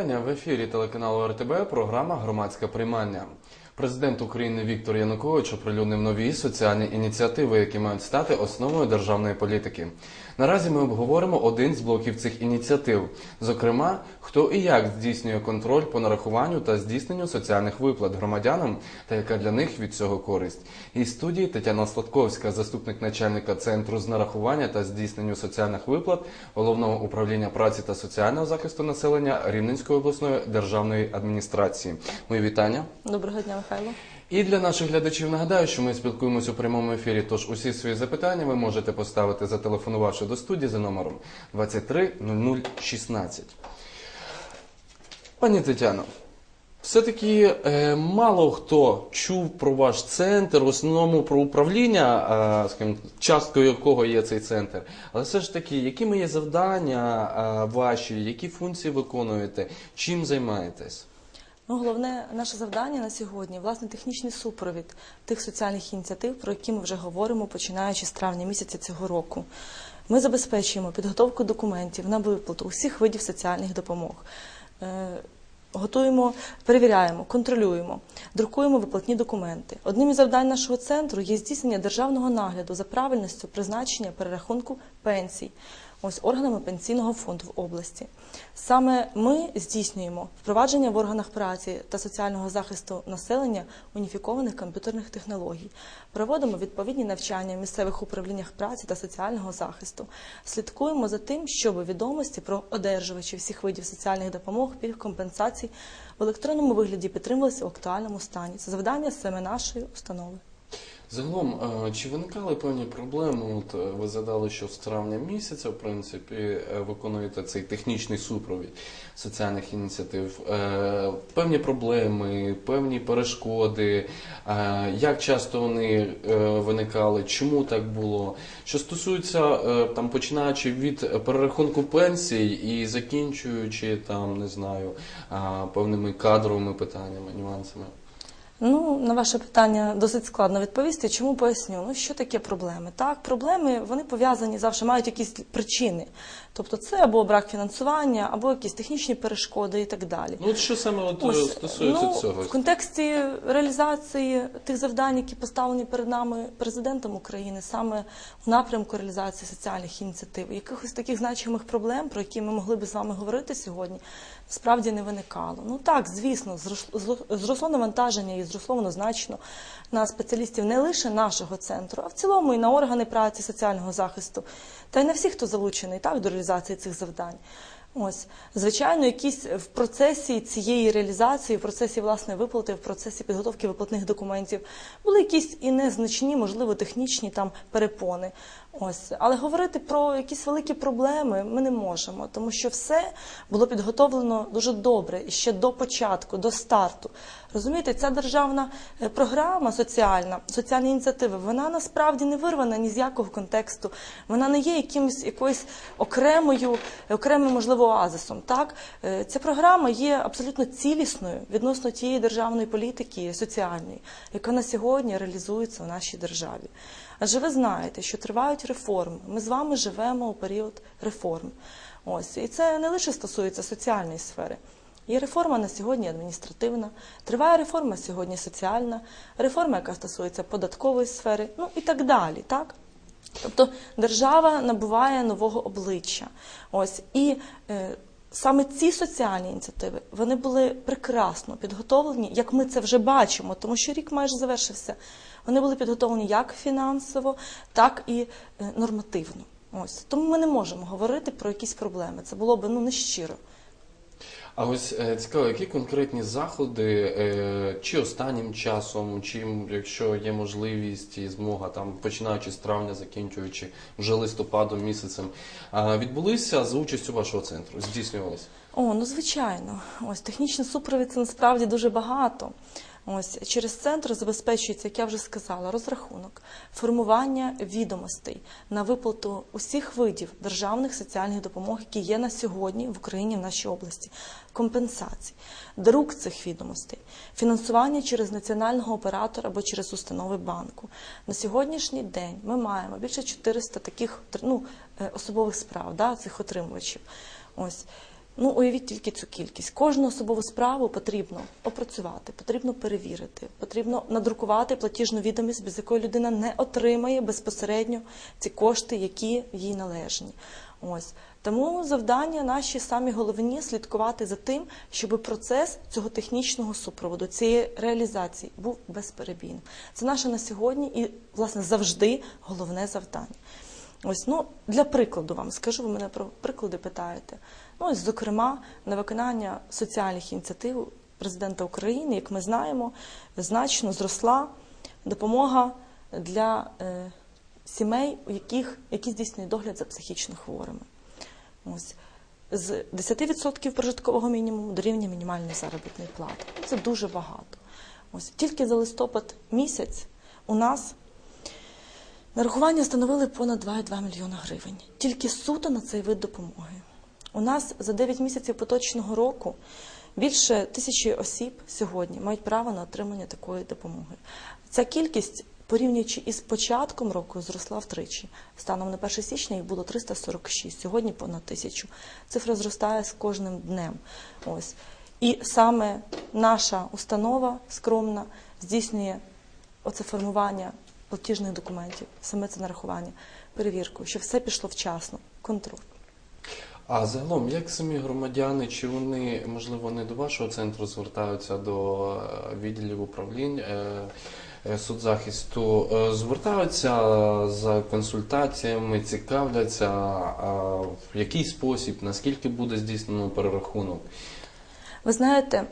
вітання в ефірі телеканалу РТБ. Програма Громадське приймання. Президент України Віктор Янукович оприлюднив нові соціальні ініціативи, які мають стати основою державної політики. Наразі ми обговоримо один з блоків цих ініціатив, зокрема, хто і як здійснює контроль по нарахуванню та здійсненню соціальних виплат громадянам та яка для них від цього користь. І студії Тетяна Сладковська, заступник начальника центру з нарахування та здійсненню соціальних виплат головного управління праці та соціального захисту населення Рівненської обласної державної адміністрації. Мої вітання. Доброго дня, Михайло. І для наших глядачів нагадаю, що ми спілкуємося у прямому ефірі. Тож усі свої запитання ви можете поставити, зателефонувавши до студії за номером 23 0016. Пані Тетяно, все-таки е, мало хто чув про ваш центр, в основному про управління, е, скажімо, часткою якого є цей центр. Але все ж таки, якими є завдання е, ваші, які функції виконуєте, чим займаєтесь? Ну, головне наше завдання на сьогодні власне технічний супровід тих соціальних ініціатив, про які ми вже говоримо, починаючи з травня місяця цього року. Ми забезпечуємо підготовку документів на виплату усіх видів соціальних допомог. Е, Готуємо, перевіряємо, контролюємо, друкуємо виплатні документи. Одним із завдань нашого центру є здійснення державного нагляду за правильністю призначення перерахунку пенсій ось органами пенсійного фонду в області. Саме ми здійснюємо впровадження в органах праці та соціального захисту населення уніфікованих комп'ютерних технологій, проводимо відповідні навчання в місцевих управліннях праці та соціального захисту, слідкуємо за тим, щоб відомості про одержувачів всіх видів соціальних допомог, пільг компенсацій в електронному вигляді підтримувалися в актуальному стані. Це завдання саме нашої установи. Загалом, е, чи виникали певні проблеми? От е, ви задали, що з травня місяця, в принципі, е, виконуєте цей технічний супровід соціальних ініціатив. Певні проблеми, певні перешкоди, як часто вони виникали, чому так було? Що стосується там, починаючи від перерахунку пенсій і закінчуючи там, не знаю, певними кадровими питаннями, нюансами. Ну, на ваше питання досить складно відповісти. Чому поясню? Ну, що таке проблеми? Так, проблеми вони пов'язані завжди, мають якісь причини. Тобто, це або брак фінансування, або якісь технічні перешкоди і так далі. Ну, от що саме от, е, Ось, стосується ну, цього? в контексті реалізації тих завдань, які поставлені перед нами президентом України, саме в напрямку реалізації соціальних ініціатив, якихось таких значимих проблем, про які ми могли би з вами говорити сьогодні, справді не виникало. Ну так, звісно, зросло- навантаження і зросло воно значно на спеціалістів не лише нашого центру, а в цілому і на органи праці, соціального захисту, та й на всіх, хто залучений так до реалізації цих завдань. Ось, звичайно, якісь в процесі цієї реалізації, в процесі власної виплати, в процесі підготовки виплатних документів були якісь і незначні, можливо, технічні там перепони. Ось, але говорити про якісь великі проблеми ми не можемо, тому що все було підготовлено дуже добре ще до початку, до старту. Розумієте, ця державна е, програма соціальна, соціальні ініціативи, вона насправді не вирвана ні з якого контексту. Вона не є якимось якоюсь окремою, окремим, можливо, оазисом. Так, Е, ця програма є абсолютно цілісною відносно тієї державної політики соціальної, яка на сьогодні реалізується в нашій державі. Адже ви знаєте, що тривають реформи. Ми з вами живемо у період реформ. Ось і це не лише стосується соціальної сфери. Є реформа на сьогодні адміністративна, триває реформа сьогодні соціальна, реформа, яка стосується податкової сфери, ну і так далі. Так? Тобто держава набуває нового обличчя. Ось і е, саме ці соціальні ініціативи вони були прекрасно підготовлені, як ми це вже бачимо, тому що рік майже завершився. Вони були підготовлені як фінансово, так і е, нормативно. Ось тому ми не можемо говорити про якісь проблеми. Це було б ну нещиро. А ось е, цікаво, які конкретні заходи, е, чи останнім часом, чи якщо є можливість і змога, там починаючи з травня, закінчуючи вже листопадом місяцем, відбулися за участю вашого центру, здійснювалися? О, ну звичайно. Ось технічний супровід це насправді дуже багато. Ось через центр забезпечується, як я вже сказала, розрахунок, формування відомостей на виплату усіх видів державних соціальних допомог, які є на сьогодні в Україні в нашій області, компенсацій, друк цих відомостей, фінансування через національного оператора або через установи банку. На сьогоднішній день ми маємо більше 400 таких ну, е, особових справ, да, цих отримувачів. Ось. Ну, уявіть тільки цю кількість. Кожну особову справу потрібно опрацювати, потрібно перевірити, потрібно надрукувати платіжну відомість, без якої людина не отримає безпосередньо ці кошти, які їй належні. Ось тому завдання наші самі головні слідкувати за тим, щоб процес цього технічного супроводу, цієї реалізації був безперебійним. Це наше на сьогодні і власне завжди головне завдання. Ось ну для прикладу вам скажу, ви мене про приклади питаєте. Ну ось, зокрема, на виконання соціальних ініціатив президента України, як ми знаємо, значно зросла допомога для е, сімей, у яких які здійснюють догляд за психічно хворими. Ось з 10% прожиткового мінімуму до рівня мінімальної заробітної плати. Це дуже багато. Ось тільки за листопад місяць у нас нарахування становили понад 2,2 мільйона гривень. Тільки суто на цей вид допомоги. У нас за 9 місяців поточного року більше тисячі осіб сьогодні мають право на отримання такої допомоги. Ця кількість, порівнюючи із початком року, зросла втричі. Станом на 1 січня їх було 346, сьогодні понад тисячу. Цифра зростає з кожним днем. Ось. І саме наша установа скромна здійснює оце формування платіжних документів, саме це нарахування, перевірку, щоб все пішло вчасно, контроль. А загалом, як самі громадяни, чи вони, можливо, не до вашого центру звертаються до е, відділів управлінь е, е, е, звертаються за консультаціями, цікавляться, в який спосіб, наскільки буде здійснено перерахунок? Ви знаєте,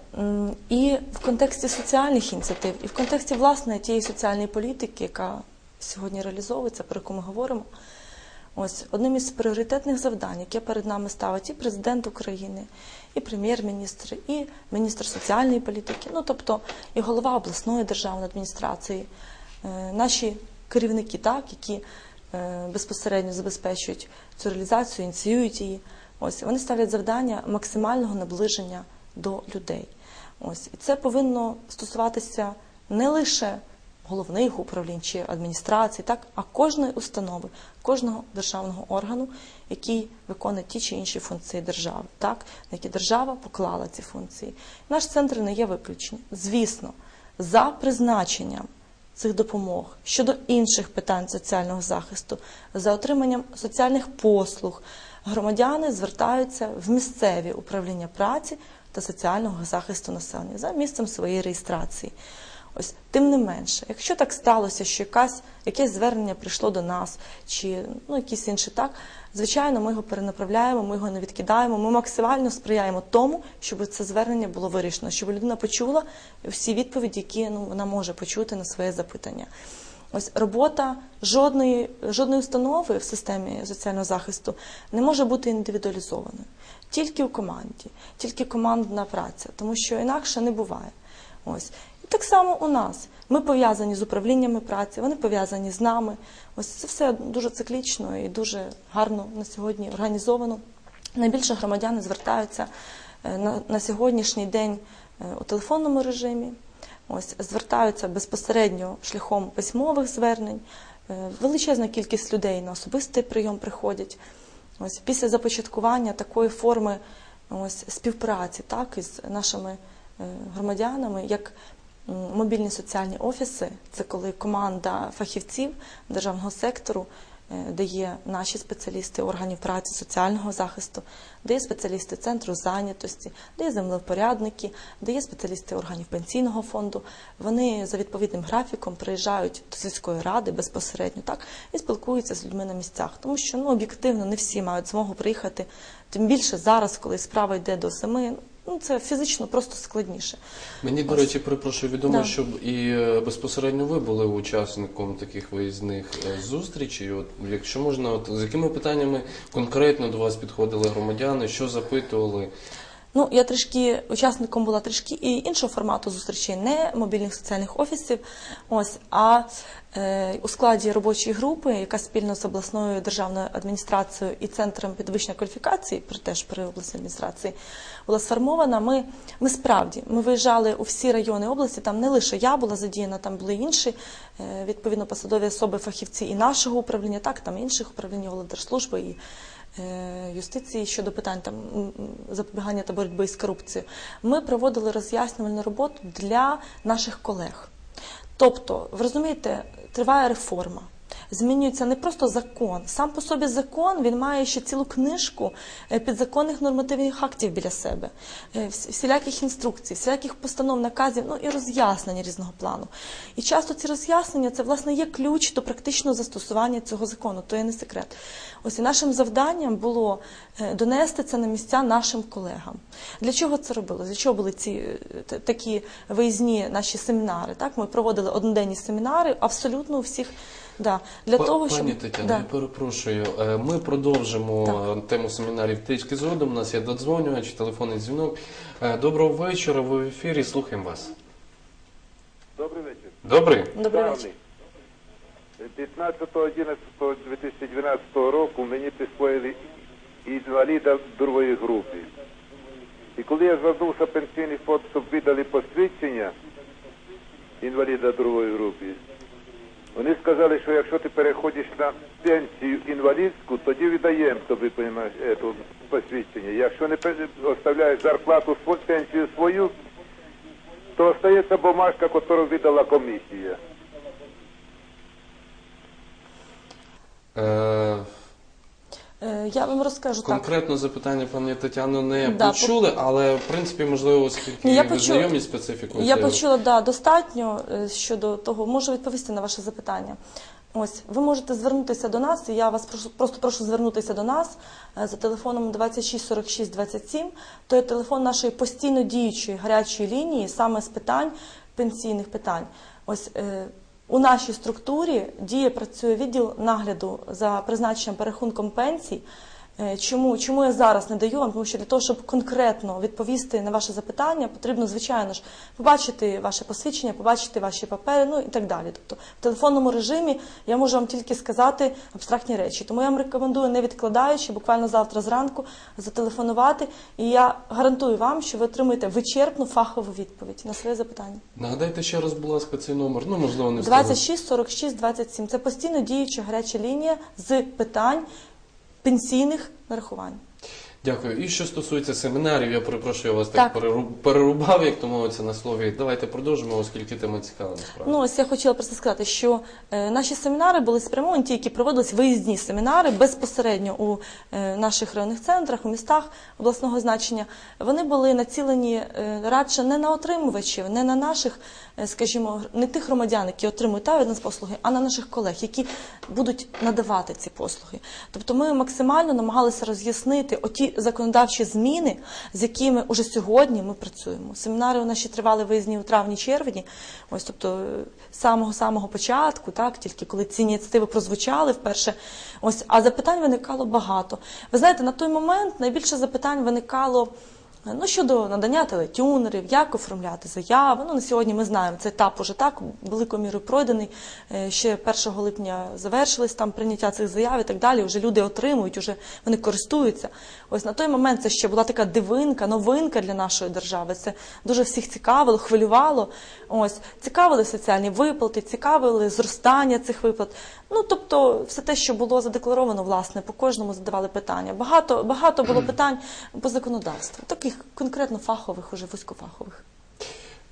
і в контексті соціальних ініціатив, і в контексті власне тієї соціальної політики, яка сьогодні реалізовується, про яку ми говоримо. Ось одним із пріоритетних завдань, яке перед нами ставить і президент України, і прем'єр-міністр, і міністр соціальної політики, ну тобто і голова обласної державної адміністрації, е, наші керівники, так, які е, безпосередньо забезпечують цю реалізацію, ініціюють її. Ось вони ставлять завдання максимального наближення до людей. Ось і це повинно стосуватися не лише головних управлінь чи адміністрацій, так а кожної установи, кожного державного органу, який виконує ті чи інші функції держави, так на які держава поклала ці функції. Наш центр не є виключенням. Звісно, за призначенням цих допомог щодо інших питань соціального захисту, за отриманням соціальних послуг, громадяни звертаються в місцеві управління праці та соціального захисту населення за місцем своєї реєстрації. Ось тим не менше, якщо так сталося, що якась якесь звернення прийшло до нас, чи ну якісь інші так, звичайно, ми його перенаправляємо, ми його не відкидаємо. Ми максимально сприяємо тому, щоб це звернення було вирішено, щоб людина почула всі відповіді, які ну вона може почути на своє запитання. Ось робота жодної жодної установи в системі соціального захисту не може бути індивідуалізованою. Тільки у команді, тільки командна праця, тому що інакше не буває. Ось і так само у нас. Ми пов'язані з управліннями праці, вони пов'язані з нами. Ось це все дуже циклічно і дуже гарно на сьогодні організовано. Найбільше громадяни звертаються е, на, на сьогоднішній день е, у телефонному режимі. Ось звертаються безпосередньо шляхом письмових звернень. Е, Величезна кількість людей на особистий прийом приходять. Ось після започаткування такої форми ось співпраці, так із нашими е, громадянами, як мобільні соціальні офіси, це коли команда фахівців державного сектору, де є наші спеціалісти органів праці, соціального захисту, де є спеціалісти центру зайнятості, де є землевпорядники, де є спеціалісти органів пенсійного фонду. Вони за відповідним графіком приїжджають до сільської ради безпосередньо так і спілкуються з людьми на місцях, тому що ну об'єктивно не всі мають змогу приїхати. Тим більше зараз, коли справа йде до семи, ну це фізично просто складніше. Мені, до речі, перепрошую, відомо, Да. щоб і е, безпосередньо ви були учасником таких виїзних е, зустрічей. От, якщо можна, от, з якими питаннями конкретно до вас підходили громадяни, що запитували? Ну, я трішки учасником була трішки і іншого формату зустрічей, не мобільних соціальних офісів, ось, а е, у складі робочої групи, яка спільно з обласною державною адміністрацією і центром підвищення кваліфікації, при теж при обласній адміністрації, була сформована. Ми, ми справді ми виїжджали у всі райони області. Там не лише я була задіяна, там були інші е, відповідно посадові особи, фахівці і нашого управління, так там інших управління Володержслужби і юстиції щодо питань там запобігання та боротьби з корупцією, ми проводили роз'яснювальну роботу для наших колег. Тобто, ви розумієте, триває реформа. Змінюється не просто закон. Сам по собі закон він має ще цілу книжку е, підзаконних нормативних актів біля себе, е, всіляких інструкцій, всіляких постанов, наказів, ну і роз'яснень різного плану. І часто ці роз'яснення це власне є ключ до практичного застосування цього закону, то є не секрет. Ось і нашим завданням було е, донести це на місця нашим колегам. Для чого це робили? Для чого були ці такі виїзні наші семінари? Так, ми проводили одноденні семінари абсолютно у всіх. Да, для Па- того, щоб Пані Тетяно, да. я перепрошую. Е, Ми продовжимо е, тему семінарів трішки згодом. У нас є додзвонювач, телефонний дзвінок. Е, Доброго вечора. Ви в ефірі. Слухаємо вас. Добрий вечір. Добрий? Добрий вечір. 15.11.2012 року мені присвоїли інваліда другої групи. І коли я звернувся в пенсійний фонд, щоб видали посвідчення інваліда другої групи, вони сказали, що якщо ти переходиш на пенсію інвалідську, тоді віддаємо тобі понімаєш, посвідчення. Якщо не оставляєш зарплату пенсію свою, то остається бумажка, яку видала комісія. Е, Е, Я вам розкажу так. Конкретно запитання пані Тетяно не Да, почули, але в принципі, можливо, оскільки я ви почула. знайомі з специфікою. Я почула да, достатньо е, щодо того, можу відповісти на ваше запитання. Ось ви можете звернутися до нас, і я вас прошу, просто прошу звернутися до нас е, за телефоном 26 46 27. То є телефон нашої постійно діючої гарячої лінії, саме з питань пенсійних питань. Ось е, у нашій структурі діє працює відділ нагляду за призначенням перерахунком пенсій. Е, Чому, чому я зараз не даю вам? Тому що для того, щоб конкретно відповісти на ваше запитання, потрібно, звичайно ж, побачити ваше посвідчення, побачити ваші папери, ну і так далі. Тобто в телефонному режимі я можу вам тільки сказати абстрактні речі. Тому я вам рекомендую, не відкладаючи, буквально завтра зранку зателефонувати, і я гарантую вам, що ви отримаєте вичерпну фахову відповідь на своє запитання. Нагадайте ще раз, будь ласка, цей номер. Ну, можливо, не встигли. 26 46 27. Це постійно діюча гаряча лінія з питань пенсійних нарахувань. Дякую. І що стосується семінарів, я перепрошую, я вас так, Так. перерубав, як то мовиться на слові. Давайте продовжимо, оскільки тема цікава насправді. Ну, ось я хотіла просто сказати, що е, наші семінари були спрямовані, ті, які проводились виїзні семінари безпосередньо у е, наших районних центрах, у містах обласного значення. Вони були націлені е, радше не на отримувачів, не на наших, е, скажімо, не тих громадян, які отримують та від нас послуги, а на наших колег, які будуть надавати ці послуги. Тобто ми максимально намагалися роз'яснити оті законодавчі зміни, з якими уже сьогодні ми працюємо. Семінари у нас ще тривали виїзні у травні-червні. Ось тобто з самого самого початку, так тільки коли ці ініціативи прозвучали вперше. Ось а запитань виникало багато. Ви знаєте, на той момент найбільше запитань виникало. Ну, щодо надання телетюнерів, як оформляти заяви. Ну, на сьогодні ми знаємо, цей етап уже так великою мірою пройдений. Е, Ще 1 липня завершилось там прийняття цих заяв і так далі. Вже люди отримують, вже вони користуються. Ось на той момент це ще була така дивинка, новинка для нашої держави. Це дуже всіх цікавило, хвилювало. Ось цікавили соціальні виплати, цікавили зростання цих виплат. Ну тобто, все те, що було задекларовано, власне, по кожному задавали питання. Багато багато було питань по законодавству, таких конкретно фахових, уже вузькофахових.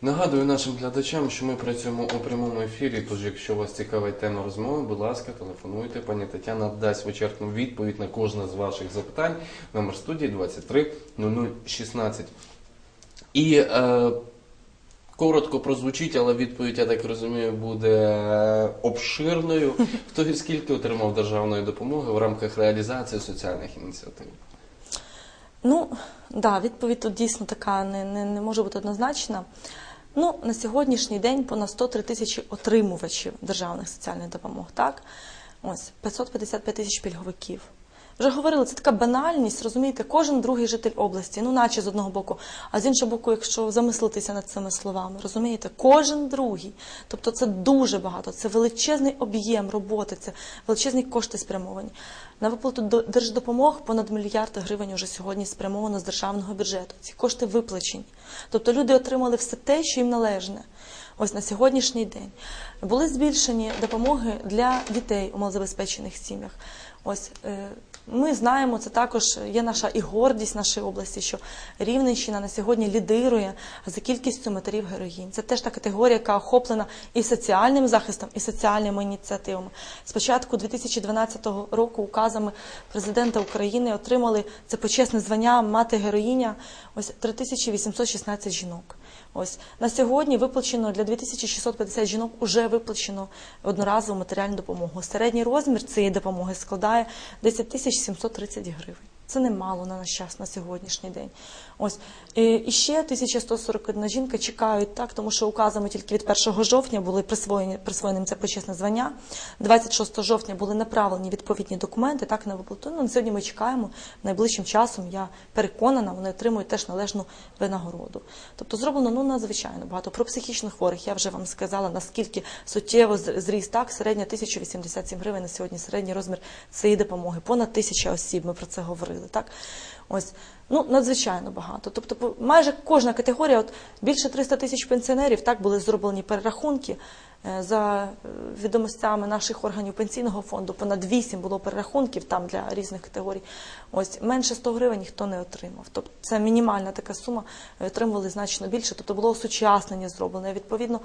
Нагадую нашим глядачам, що ми працюємо у прямому ефірі. Тож, якщо вас цікавить тема розмови, будь ласка, телефонуйте. Пані Тетяна дасть вичерпну відповідь на кожне з ваших запитань. Номер студії 23 0016. І е, коротко прозвучить, але відповідь, я так розумію, буде обширною. Хто і скільки отримав державної допомоги в рамках реалізації соціальних ініціатив? Ну, да, відповідь тут дійсно така не, не, не може бути однозначна. Ну, на сьогоднішній день понад 103 тисячі отримувачів державних соціальних допомог, так? Ось 555 тисяч пільговиків. Вже говорили, це така банальність, розумієте, кожен другий житель області, ну наче з одного боку, а з іншого боку, якщо замислитися над цими словами, розумієте, кожен другий. Тобто це дуже багато, це величезний об'єм роботи, це величезні кошти спрямовані. На виплату до- держдопомог понад мільярд гривень уже сьогодні спрямовано з державного бюджету. Ці кошти виплачені. Тобто люди отримали все те, що їм належне. Ось на сьогоднішній день були збільшені допомоги для дітей у малозабезпечених сім'ях. Ось е, Ми знаємо, це також є наша і гордість нашої області, що Рівненщина на сьогодні лідирує за кількістю матерів героїнь. Це теж та категорія, яка охоплена і соціальним захистом, і соціальними ініціативами. Спочатку 2012 року указами президента України отримали це почесне звання мати героїня. Ось 3816 жінок. Ось на сьогодні виплачено для 2650 жінок уже виплачено одноразову матеріальну допомогу. Середній розмір цієї допомоги складає 10 тисяч 730 гривень. Це немало на наш час на сьогоднішній день. Ось і ще 1141 жінка чекають так, тому що указами тільки від 1 жовтня були присвоєні присвоєним це почесне звання. 26 жовтня були направлені відповідні документи. Так на виплату. Ну, сьогодні ми чекаємо найближчим часом. Я переконана, вони отримують теж належну винагороду. Тобто зроблено ну надзвичайно багато. Про психічно хворих я вже вам сказала, наскільки суттєво зріс так. Середня 1087 гривень на сьогодні. Середній розмір цієї допомоги. Понад тисяча осіб. Ми про це говорили. Так ось ну надзвичайно багато. Тобто, майже кожна категорія, от більше 300 тисяч пенсіонерів, так були зроблені перерахунки. Е, За е, відомостями наших органів пенсійного фонду, понад 8 було перерахунків там для різних категорій. Ось менше 100 гривень ніхто не отримав. Тобто це мінімальна така сума, е, отримували значно більше. Тобто було осучаснення зроблене. Відповідно,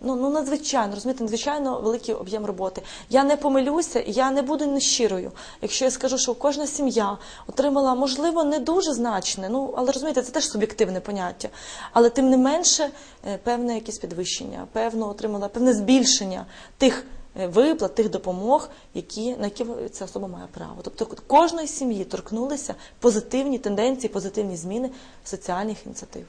ну, ну надзвичайно розумієте, надзвичайно великий об'єм роботи. Я не помилюся, я не буду нещирою, якщо я скажу, що кожна сім'я отримала, можливо, не дуже значне. Ну але розумієте, це теж суб'єктивне поняття. Але тим не менше, е, певне якесь підвищення, певно отримала певне збільшення тих. е, Виплат тих допомог, які на які ця особа має право. Тобто кожної сім'ї торкнулися позитивні тенденції, позитивні зміни соціальних ініціатив.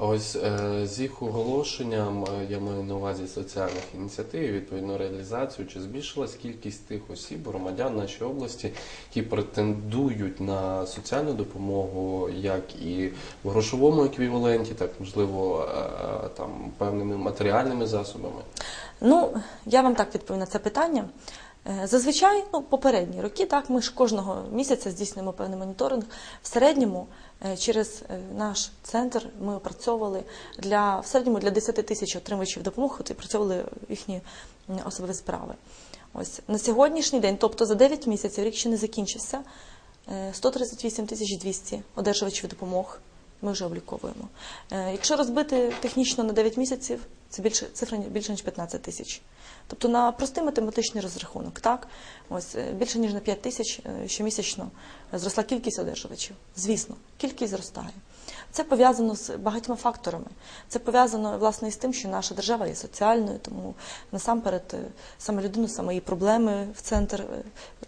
Ось е, з їх оголошенням е, я маю на увазі соціальних ініціатив, відповідно реалізацію. Чи збільшилась кількість тих осіб, громадян нашої області, які претендують на соціальну допомогу, як і в грошовому еквіваленті, так можливо е, там певними матеріальними засобами? Ну, я вам так відповім на це питання. Е, Зазвичай, ну, попередні роки, так, ми ж кожного місяця здійснюємо певний моніторинг. В середньому е, через е, наш центр ми опрацьовували для в середньому для 10 тисяч отримувачів допомоги, і опрацьовували їхні особові справи. Ось на сьогоднішній день, тобто за 9 місяців, рік ще не закінчився, е, 138 тисяч 200 одержувачів допомог ми вже обліковуємо. Е, Якщо розбити технічно на 9 місяців, це більше цифра більше ніж 15 тисяч. Тобто на простий математичний розрахунок, так ось е, більше ніж на 5 тисяч е, щомісячно зросла кількість одержувачів. Звісно, кількість зростає. Це пов'язано з багатьма факторами. Це пов'язано власне із тим, що наша держава є соціальною, тому насамперед саме людину, саме її проблеми в центр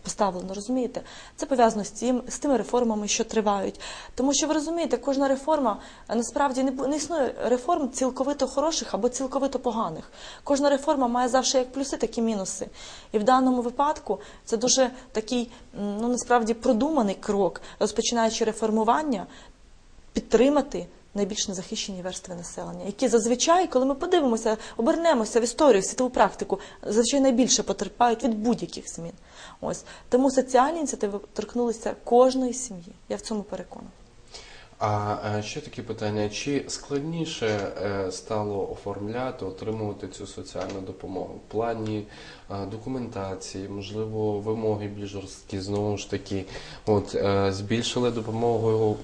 поставлено. Розумієте? Це пов'язано з тим, з тими реформами, що тривають. Тому що ви розумієте, кожна реформа е, насправді не, не існує реформ цілковито хороших або цілковито поганих. Кожна реформа має завжди як плюси, так і мінуси. І в даному випадку це дуже такий, ну насправді продуманий крок, розпочинаючи реформування, підтримати найбільш незахищені верстви населення, які зазвичай, коли ми подивимося, обернемося в історію, в світову практику, зазвичай найбільше потерпають від будь-яких змін. Ось тому соціальні ініціативи торкнулися кожної сім'ї. Я в цьому переконана. А е, ще таке питання: чи складніше е, стало оформляти, отримувати цю соціальну допомогу в плані е, документації, можливо, вимоги більш жорсткі, знову ж таки, от збільшили допомогу.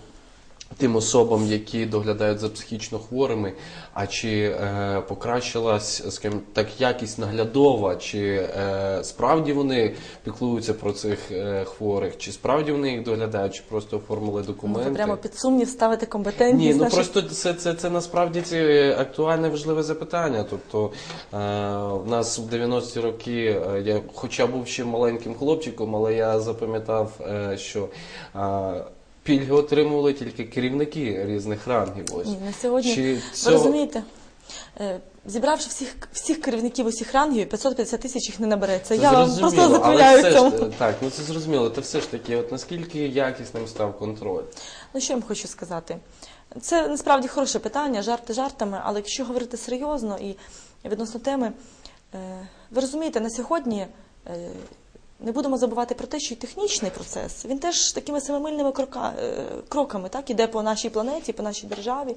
Тим особам, які доглядають за психічно хворими, а чи е, покращилась, скажімо так, якість наглядова, чи е, справді вони піклуються про цих е, хворих, чи справді вони їх доглядають, чи просто оформили Ну, документи? ви прямо під сумнів ставити компетентність Ні, ну наших просто це, це, це насправді це актуальне важливе запитання. Тобто е, в нас в 90-ті роки е, я, хоча був ще маленьким хлопчиком, але я запам'ятав, е, що е, пільги отримували тільки керівники різних рангів. Ось Ні, на сьогодні Чи ви цього- розумієте. е, Зібравши всіх всіх керівників усіх рангів, 550 тисяч їх не набереться. Це Я вам просто запевняю в ж- так, ну це зрозуміло. Та все ж таки, от наскільки якісним став контроль? Ну, що я вам хочу сказати? Це насправді хороше питання, жарти жартами, але якщо говорити серйозно і відносно теми, е, ви розумієте, на сьогодні е, не будемо забувати про те, що і технічний процес він теж такими самомильними е, кроками так, іде по нашій планеті, по нашій державі.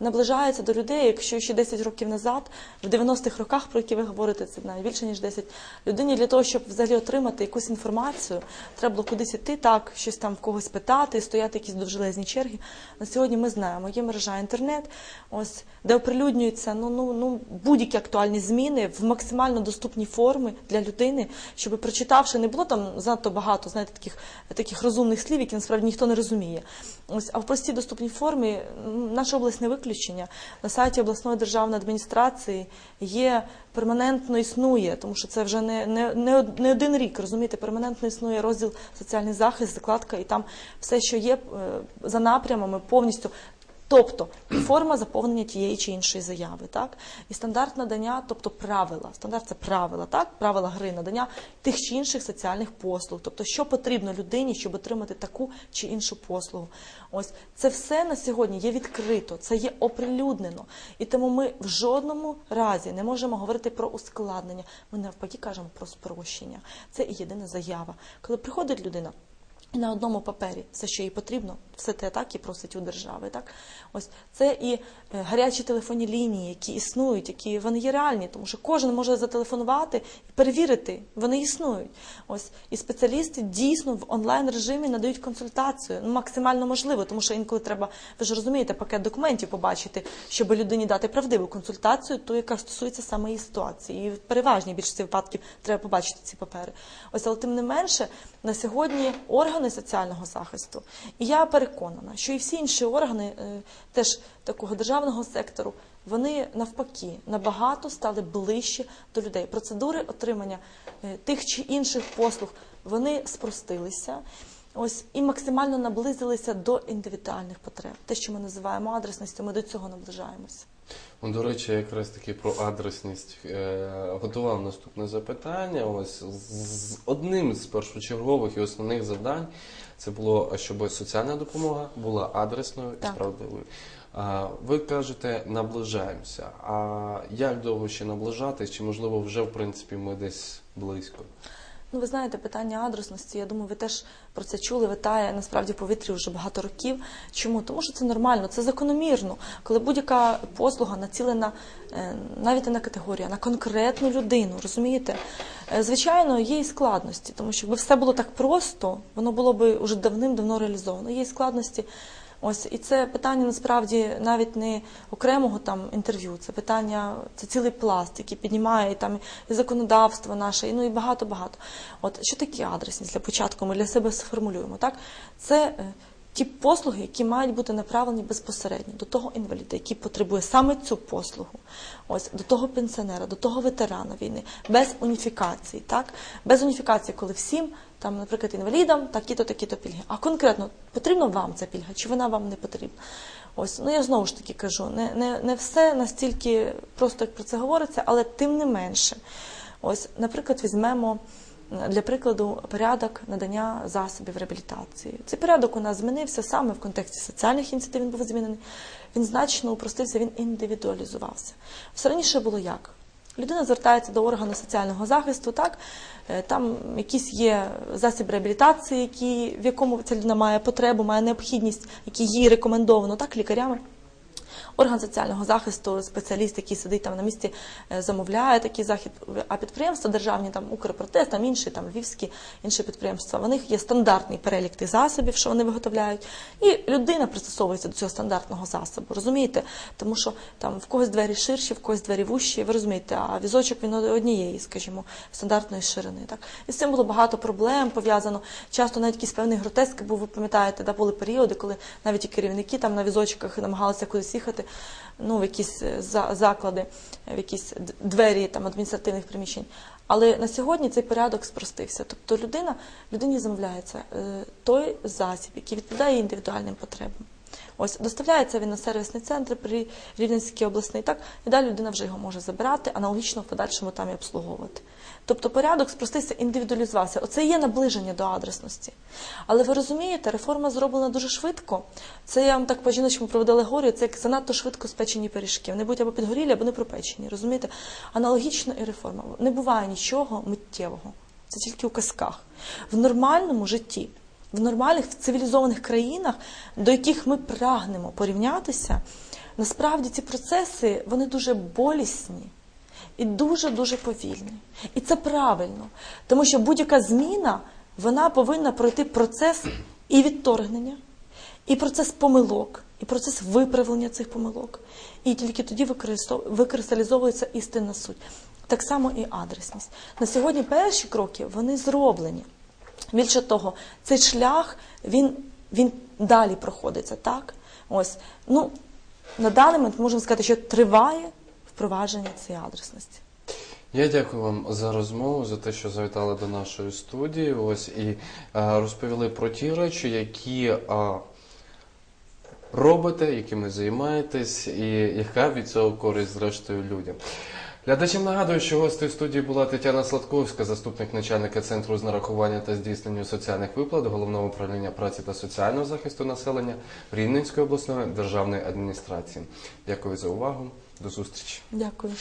Наближається до людей, якщо ще 10 років назад, в 90-х роках, про які ви говорите, це навіть більше ніж 10, людині для того, щоб взагалі отримати якусь інформацію, треба було кудись іти, так, щось там в когось питати, стояти якісь довжелезні черги. На сьогодні ми знаємо, є мережа інтернет, ось де оприлюднюються ну, ну, ну, будь-які актуальні зміни в максимально доступній формі для людини, щоб прочитавши, не було там занадто багато, знаєте, таких, таких розумних слів, які насправді ніхто не розуміє. Ось, а в простій доступній формі наша область не виключення. На сайті обласної державної адміністрації є перманентно існує, тому що це вже не, не, не, не один рік, розумієте, перманентно існує розділ соціальний захист, закладка, і там все, що є е, за напрямами, повністю. Тобто форма заповнення тієї чи іншої заяви, так і стандарт надання, тобто правила. Стандарт це правила, так правила гри надання тих чи інших соціальних послуг. Тобто, що потрібно людині, щоб отримати таку чи іншу послугу. Ось це все на сьогодні є відкрито, це є оприлюднено. І тому ми в жодному разі не можемо говорити про ускладнення. Ми навпаки кажемо про спрощення. Це і єдина заява. Коли приходить людина. На одному папері все, що їй потрібно, все те так і просить у держави. Так ось це і е, гарячі телефонні лінії, які існують, які вони є реальні, тому що кожен може зателефонувати і перевірити, вони існують. Ось і спеціалісти дійсно в онлайн режимі надають консультацію ну, максимально можливо, тому що інколи треба, ви ж розумієте, пакет документів побачити, щоб людині дати правдиву консультацію, ту, яка стосується саме її ситуації. І в переважній більшості випадків треба побачити ці папери. Ось, але тим не менше, на сьогодні органи соціального захисту, і я переконана, що і всі інші органи е, теж такого державного сектору, вони навпаки набагато стали ближче до людей. Процедури отримання е, тих чи інших послуг вони спростилися. Ось і максимально наблизилися до індивідуальних потреб. Те, що ми називаємо адресністю, ми до цього наближаємося. До речі, якраз таки про адресність е, готував наступне запитання. Ось з одним з першочергових і основних завдань це було, щоб соціальна допомога була адресною і Так. справедливою. Ви кажете, наближаємося. А як довго ще наближатись? Чи можливо вже в принципі ми десь близько? Ну, ви знаєте, питання адресності, я думаю, ви теж про це чули, витає насправді повітрі вже багато років. Чому? Тому що це нормально, це закономірно. Коли будь-яка послуга націлена е, навіть не на категорію, а на конкретну людину, розумієте? Е, Звичайно, є і складності, тому що якби все було так просто, воно було б уже давним-давно реалізовано. Є і складності. Ось і це питання насправді навіть не окремого там інтерв'ю. Це питання, це цілий пласт, який піднімає і там і законодавство наше, і ну і багато багато. От що таке адресність для початку? Ми для себе сформулюємо. Так це е, ті послуги, які мають бути направлені безпосередньо до того інваліда, який потребує саме цю послугу. Ось до того пенсіонера, до того ветерана війни, без уніфікації, так без уніфікації, коли всім там, наприклад, інвалідам такі-то, такі-то пільги. А конкретно потрібна вам ця пільга, чи вона вам не потрібна? Ось, ну я знову ж таки кажу, не, не, не все настільки просто, як про це говориться, але тим не менше. Ось, наприклад, візьмемо для прикладу порядок надання засобів реабілітації. Цей порядок у нас змінився саме в контексті соціальних ініціатив. Він був змінений. Він значно упростився, він індивідуалізувався. Все раніше було як? Людина звертається до органу соціального захисту, так е, там якийсь є засіб реабілітації, який, в якому ця людина має потребу, має необхідність, який їй рекомендовано так лікарями. Орган соціального захисту, спеціаліст, який сидить там на місці, е, замовляє такий захід. А підприємства державні, там Укрпротест, там інші, там львівські інші підприємства. В них є стандартний перелік тих засобів, що вони виготовляють, і людина пристосовується до цього стандартного засобу. Розумієте? Тому що там в когось двері ширші, в когось двері вущі. Ви розумієте, а візочок він однієї, скажімо, стандартної ширини. Так і з цим було багато проблем пов'язано. Часто навіть якийсь певний гротеск був. Ви пам'ятаєте, да були періоди, коли навіть і керівники там на візочках намагалися кудись їхати ну, в якісь е, заклади, в якісь двері там, адміністративних приміщень. Але на сьогодні цей порядок спростився. Тобто людина, людині замовляється е, той засіб, який відповідає індивідуальним потребам. Ось доставляється він на сервісний центр при Рівненській обласний, так і далі людина вже його може забирати, аналогічно в подальшому там і обслуговувати. Тобто порядок спростився, індивідуалізувався. Оце є наближення до адресності. Але ви розумієте, реформа зроблена дуже швидко. Це я вам так по жіночому проведу алегорію, це як занадто швидко спечені пиріжки. Вони будуть або підгорілі, або не пропечені. Розумієте? Аналогічно і реформа. Не буває нічого миттєвого. Це тільки у казках. В нормальному житті в нормальних в цивілізованих країнах, до яких ми прагнемо порівнятися, насправді ці процеси вони дуже болісні і дуже дуже повільні. І це правильно, тому що будь-яка зміна вона повинна пройти процес і відторгнення, і процес помилок, і процес виправлення цих помилок. І тільки тоді викристалізовується істинна суть. Так само і адресність. На сьогодні перші кроки вони зроблені. Більше того, цей шлях він, він далі проходиться, так? Ось. Ну, на даний момент можемо сказати, що триває впровадження цієї адресності. Я дякую вам за розмову, за те, що завітали до нашої студії. Ось і е, розповіли про ті речі, які е, робите, якими займаєтесь, і яка від цього користь зрештою людям. Глядачам нагадую, що гостею студії була Тетяна Сладковська, заступник начальника центру з нарахування та здійснення соціальних виплат головного управління праці та соціального захисту населення Рівненської обласної державної адміністрації. Дякую за увагу. До зустрічі. Дякую.